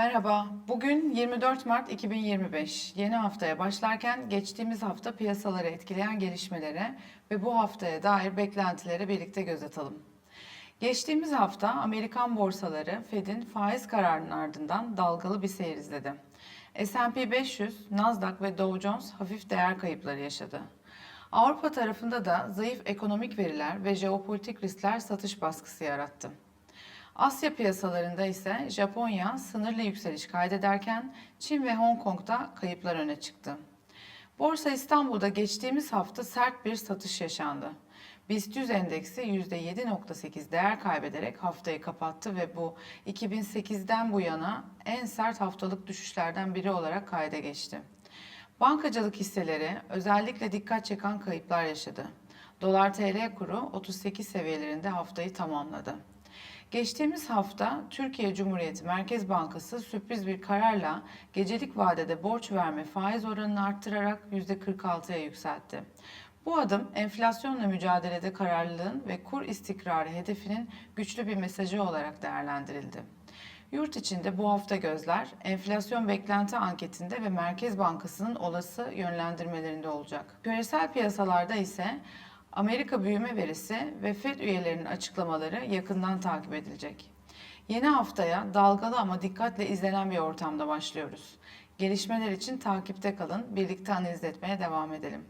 Merhaba. Bugün 24 Mart 2025. Yeni haftaya başlarken geçtiğimiz hafta piyasaları etkileyen gelişmelere ve bu haftaya dair beklentilere birlikte göz atalım. Geçtiğimiz hafta Amerikan borsaları Fed'in faiz kararının ardından dalgalı bir seyir izledi. S&P 500, Nasdaq ve Dow Jones hafif değer kayıpları yaşadı. Avrupa tarafında da zayıf ekonomik veriler ve jeopolitik riskler satış baskısı yarattı. Asya piyasalarında ise Japonya sınırlı yükseliş kaydederken Çin ve Hong Kong'da kayıplar öne çıktı. Borsa İstanbul'da geçtiğimiz hafta sert bir satış yaşandı. BIST 100 endeksi %7.8 değer kaybederek haftayı kapattı ve bu 2008'den bu yana en sert haftalık düşüşlerden biri olarak kayda geçti. Bankacılık hisseleri özellikle dikkat çeken kayıplar yaşadı. Dolar TL kuru 38 seviyelerinde haftayı tamamladı. Geçtiğimiz hafta Türkiye Cumhuriyeti Merkez Bankası sürpriz bir kararla gecelik vadede borç verme faiz oranını arttırarak %46'ya yükseltti. Bu adım enflasyonla mücadelede kararlılığın ve kur istikrarı hedefinin güçlü bir mesajı olarak değerlendirildi. Yurt içinde bu hafta gözler enflasyon beklenti anketinde ve Merkez Bankası'nın olası yönlendirmelerinde olacak. Küresel piyasalarda ise Amerika büyüme verisi ve Fed üyelerinin açıklamaları yakından takip edilecek. Yeni haftaya dalgalı ama dikkatle izlenen bir ortamda başlıyoruz. Gelişmeler için takipte kalın, birlikte analiz etmeye devam edelim.